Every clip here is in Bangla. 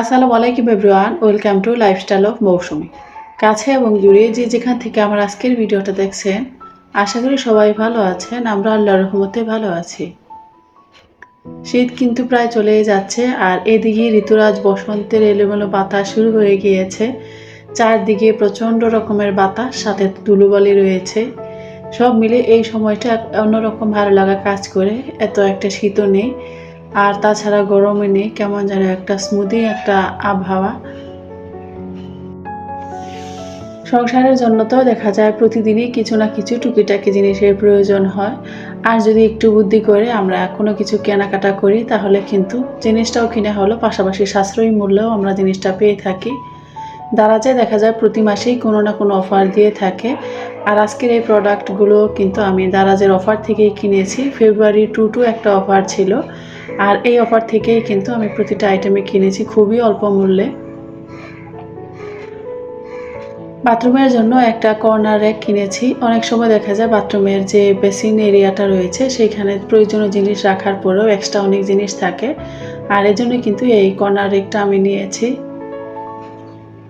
আসসালামু আলাইকুম everyone, welcome to lifestyle of Moushumi. কাছে এবং দূরে যে যেখান থেকে আমার আজকের ভিডিওটা দেখছেন, আশা করি সবাই ভালো আছেন, আমরা আল্লাহর রহমতে ভালো আছি। শীত কিন্তু প্রায় চলেই যাচ্ছে, আর এদিকে ঋতুরাজ বসন্তের এলোমেলো বাতাস শুরু হয়ে গিয়েছে। চারদিকে প্রচণ্ড রকমের বাতাস, সাথে ধুলোবালি রয়েছে। সব মিলে এই সময়টা অন্যরকম ভালো লাগা কাজ করে, এত একটা শীতও নেই। আর তাছাড়া গরমে নেই, কেমন যেন একটা স্মুদি একটা আবহাওয়া। সংসারের জন্য তো দেখা যায় প্রতিদিনই কিছু না কিছু টুকিটাকি জিনিসের প্রয়োজন হয়। আর যদি একটু বুদ্ধি করে আমরা কোনো কিছু কেনাকাটা করি, তাহলে কিন্তু জিনিসটাও কিনে হলো, পাশাপাশি সাশ্রয়ী মূল্যেও আমরা জিনিসটা পেয়ে থাকি। দারাজে দেখা যায় প্রতি মাসেই কোনো না কোনো অফার দিয়ে থাকে। আর আজকের এই প্রোডাক্টগুলো কিন্তু আমি দারাজের অফার থেকেই কিনেছি। ফেব্রুয়ারি টু টু একটা অফার ছিল। আর এই অফার থেকেই কিন্তু আমি প্রতিটা আইটেমে কিনেছি খুবই অল্প মূল্যে। বাথরুমের জন্য একটা কর্নার র্যাক কিনেছি। অনেক সময় দেখা যায় বাথরুমের যে বেসিন এরিয়াটা রয়েছে, সেইখানে প্রয়োজনীয় জিনিস রাখার পরেও এক্সট্রা অনেক জিনিস থাকে। আর এই জন্য কিন্তু এই কর্নার র্যাকটা আমি নিয়েছি।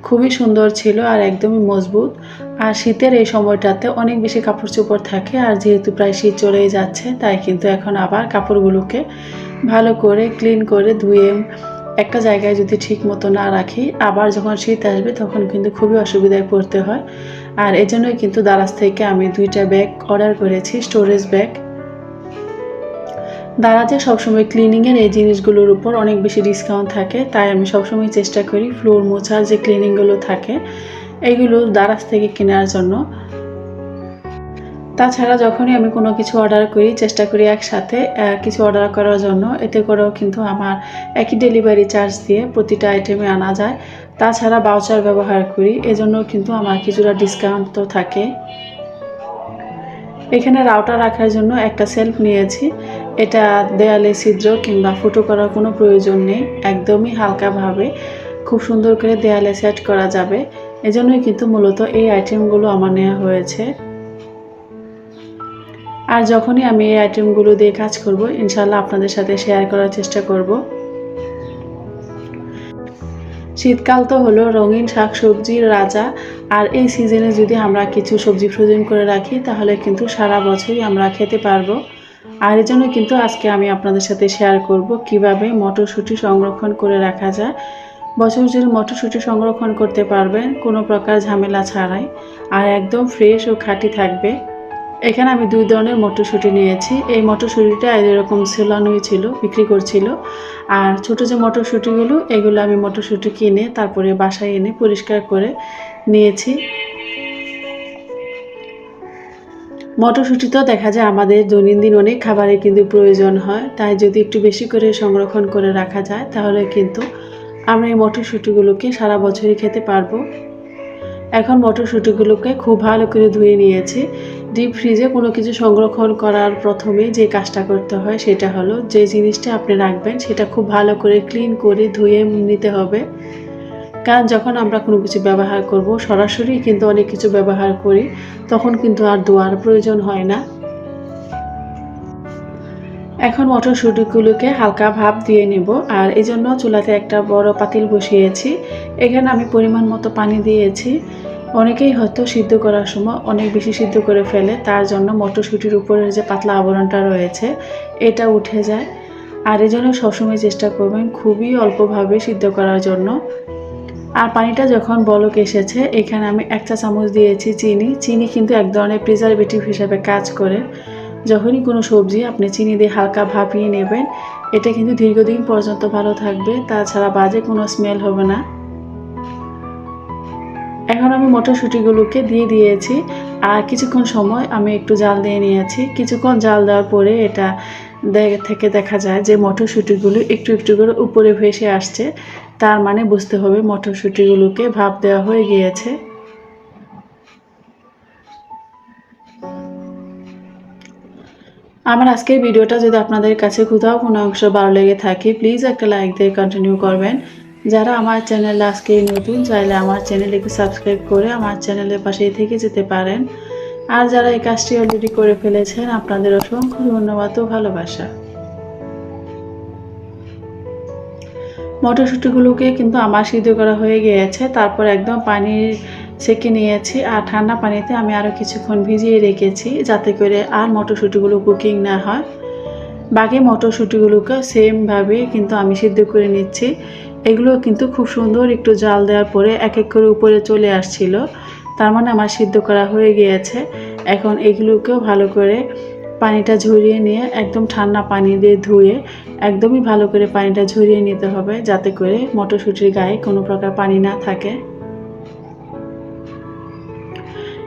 খুবই সুন্দর ছিল আর একদমই মজবুত। আর শীতের এই সময়টাতে অনেক বেশি কাপড় চোপড় থাকে আর যেহেতু প্রায় শীত চলেই যাচ্ছে, তাই কিন্তু এখন আবার কাপড়গুলোকে ভালো করে ক্লিন করে ধুয়ে একটা জায়গায় যদি ঠিক মতো না রাখি, আবার যখন শীত আসবে তখন কিন্তু খুবই অসুবিধায় পড়তে হয়। আর এজন্যই কিন্তু দারাজ থেকে আমি দুইটা ব্যাগ অর্ডার করেছি স্টোরেজ ব্যাগ দারাজে সবসময় ক্লিনিংয়ের এই জিনিসগুলোর উপর অনেক বেশি ডিসকাউন্ট থাকে, তাই আমি সবসময় চেষ্টা করি ফ্লোর মোছার যে ক্লিনিংগুলো থাকে, এগুলো দারাজ থেকে কেনার জন্য। তাছাড়া যখনই আমি কোনো কিছু অর্ডার করি, চেষ্টা করি একসাথে কিছু অর্ডার করার জন্য, এতে করেও কিন্তু আমার একই ডেলিভারি চার্জ দিয়ে প্রতিটা আইটেমে আনা যায়। তাছাড়া বাউচার ব্যবহার করি এজন্য কিন্তু আমার কিছুটা ডিসকাউন্ট তো থাকে। এখানে রাউটার রাখার জন্য একটা সেলফ নিয়েছি। এটা দেয়ালে ছিদ্র কিংবা ফুটো করার কোনো প্রয়োজন নেই, একদমই হালকাভাবে, খুব সুন্দর করে দেয়ালে সেট করা যাবে। এজন্যই কিন্তু মূলত এই আইটেমগুলো আমার নেওয়া হয়েছে। আর যখনই আমি এই আইটেমগুলো দিয়ে কাজ করব ইনশাল্লাহ আপনাদের সাথে শেয়ার করার চেষ্টা করব। শীতকাল তো হলো রঙিন শাক সবজির রাজা, আর এই সিজনে যদি আমরা কিছু সবজি ফ্রোজেন করে রাখি, তাহলে কিন্তু সারা বছরই আমরা খেতে পারব। আর এই জন্য কিন্তু আজকে আমি আপনাদের সাথে শেয়ার করব কীভাবে মটরশুঁটি সংরক্ষণ করে রাখা যায়। বছর জুড়ে মটরশুঁটি সংরক্ষণ করতে পারবেন, কোনো প্রকার ঝামেলা ছাড়াই। আর একদম ফ্রেশ ও খাঁটি থাকবে। এখানে আমি দুই ধরনের মটরশুঁটি নিয়েছি। এই মটরশুঁটিটা এরকম সেলানুই ছিল, বিক্রি করছিল। আর ছোট যে মটরশুঁটিগুলো, এগুলো আমি মটরশুঁটি কিনে তারপরে বাসায় এনে পরিষ্কার করে নিয়েছি। মটরশুঁটি তো দেখা যায় আমাদের দৈনন্দিন অনেক খাবারে কিন্তু প্রয়োজন হয়। তাই যদি একটু বেশি করে সংরক্ষণ করে রাখা যায়, তাহলে কিন্তু আমরা এই মটরশুঁটিগুলোকে সারা বছরই খেতে পারব। এখন মটরশুঁটিগুলোকে খুব ভালো করে ধুয়ে নিয়েছি। ডিপ ফ্রিজে কোনো কিছু সংরক্ষণ করার প্রথমে যে কাজটা করতে হয় সেটা হলো যে জিনিসটা আপনি রাখবেন সেটা খুব ভালো করে ক্লিন করে ধুয়ে নিতে হবে। কারণ যখন আমরা কোনো কিছু ব্যবহার করব, সরাসরি কিন্তু অনেক কিছু ব্যবহার করি, তখন কিন্তু আর ধোয়ার প্রয়োজন হয় না। এখন মটরশুঁটিগুলোকে হালকা ভাপ দিয়ে নেব। আর এই জন্য চুলাতে একটা বড় পাতিল বসিয়েছি। এখানে আমি পরিমাণ মতো পানি দিয়েছি। অনেকেই হয়তো সিদ্ধ করার সময় অনেক বেশি সিদ্ধ করে ফেলে, তার জন্য মটরশুঁটির উপরের যে পাতলা আবরণটা রয়েছে, এটা উঠে যায়। আর এই জন্য সবসময় চেষ্টা করবেন খুবই অল্পভাবে সিদ্ধ করার জন্য। আর পানিটা যখন বলক এসেছে, এখানে আমি এক চা চামচ দিয়েছি চিনি। চিনি কিন্তু এক ধরনের প্রিজারভেটিভ হিসাবে কাজ করে। যখনই কোনো সবজি আপনি চিনি দিয়ে হালকা ভাপিয়ে নেবেন, এটা কিন্তু দীর্ঘদিন পর্যন্ত ভালো থাকবে। তাছাড়া বাজে কোনো স্মেল হবে না। এখন আমি মটরশুঁটিগুলোকে দিয়ে দিয়েছি, আর কিছুক্ষণ সময় আমি একটু জাল দিয়ে নিয়েছি। কিছুক্ষণ জাল দেওয়ার পরে এটা থেকে দেখা যায় যে মটরশুঁটিগুলো একটু একটু করে উপরে ভেসে আসছে। তার মানে বুঝতে হবে মটরশুঁটিগুলোকে ভাপ দেওয়া হয়ে গিয়েছে। আমার আজকের ভিডিওটা যদি আপনাদের কাছে কোথাও কোনো অংশ ভালো লেগে থাকে, প্লিজ একটা লাইক দিয়ে কন্টিনিউ করবেন। যারা আমার চ্যানেলে আজকে নতুন, চাইলে আমার চ্যানেলকে সাবস্ক্রাইব করে আমার চ্যানেলের পাশেই থেকে যেতে পারেন। আর যারা এই কাজটি অলরেডি করে ফেলেছেন, আপনাদের অসংখ্য ধন্যবাদ ও ভালোবাসা। মটরশুঁটিগুলোকে কিন্তু আমার সিদ্ধ করা হয়ে গিয়েছে, তারপর একদম পানি সেকে নিয়েছি আর ঠান্ডা পানিতে আমি আরও কিছুক্ষণ ভিজিয়ে রেখেছি, যাতে করে আর মটরশুঁটিগুলো কুকিং না হয়। বাকি মটরশুঁটিগুলোকে সেমভাবে কিন্তু আমি সিদ্ধ করে নিচ্ছি। এগুলো কিন্তু খুব সুন্দর একটু জাল দেওয়ার পরে এক এক করে উপরে চলে আসছিল। তার মানে আমার সিদ্ধ করা হয়ে গিয়েছে। এখন এগুলোকেও ভালো করে পানিটা ঝরিয়ে নিয়ে একদম ঠান্ডা পানি দিয়ে ধুয়ে একদমই ভালো করে পানিটা ঝরিয়ে নিতে হবে যাতে করে মটরশুঁটির গায়ে কোনো প্রকার পানি না থাকে।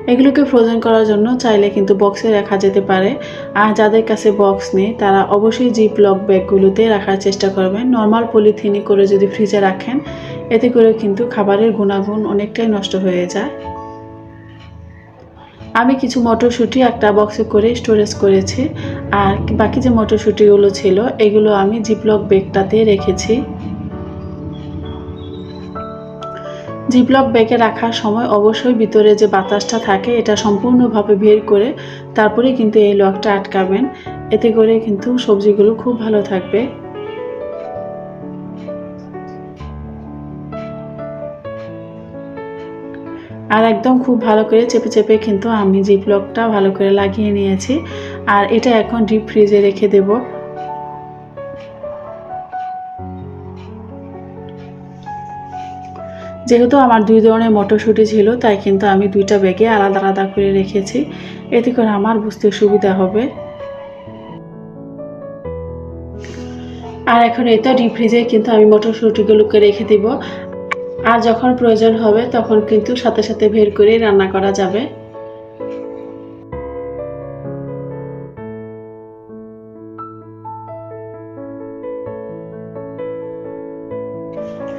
এগুলোকে ফ্রোজেন করার জন্য চাইলে কিন্তু বক্সে রাখা যেতে পারে। আর যাদের কাছে বক্স নেই, তারা অবশ্যই জিপ লক ব্যাগগুলোতে রাখার চেষ্টা করবেন। নর্মাল পলিথিনে করে যদি ফ্রিজে রাখেন, এতে করে কিন্তু খাবারের গুণাগুণ অনেকটাই নষ্ট হয়ে যায়। আমি কিছু মটরশুঁটি একটা বক্সে করে স্টোরেজ করেছি। আর বাকি যে মটরশুঁটিগুলো ছিল, এগুলো আমি জিপলক ব্যাগটাতে রেখেছি। জিপলক ব্যাগে রাখার সময় অবশ্যই ভিতরে যে বাতাসটা থাকে, এটা সম্পূর্ণভাবে বের করে তারপরে কিন্তু এই লকটা আটকাবেন। এতে করে কিন্তু সবজিগুলো খুব ভালো থাকবে। আর একদম খুব ভালো করে চেপে চেপে কিন্তু আমি জিপলকটা ভালো করে লাগিয়ে নিয়েছি। আর এটা এখন ডিপ ফ্রিজে রেখে দেব। যেহেতু আমার দুই ধরনের মটরশুঁটি ছিল, তাই কিন্তু আমি দুইটা ব্যাগে আলাদা আলাদা করে রেখেছি। এতে করে আমার বুঝতে সুবিধা হবে। আর এখন এটা ডিপ ফ্রিজে কিন্তু আমি মটরশুঁটিগুলোকে রেখে দিব। আর যখন প্রয়োজন হবে, তখন কিন্তু সাথে সাথে বের করে রান্না করা যাবে।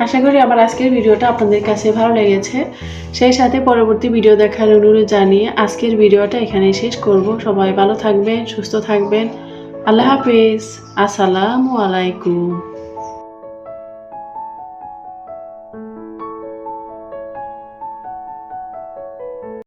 আশা করি আমার আজকের ভিডিওটা আপনাদের কাছে ভালো লেগেছে। সেই সাথে পরবর্তী ভিডিও দেখার অনুরোধ জানিয়ে আজকের ভিডিওটা এখানে শেষ করব। সবাই ভালো থাকবেন, সুস্থ থাকবেন। আল্লাহ হাফিজ। আসসালামু আলাইকুম।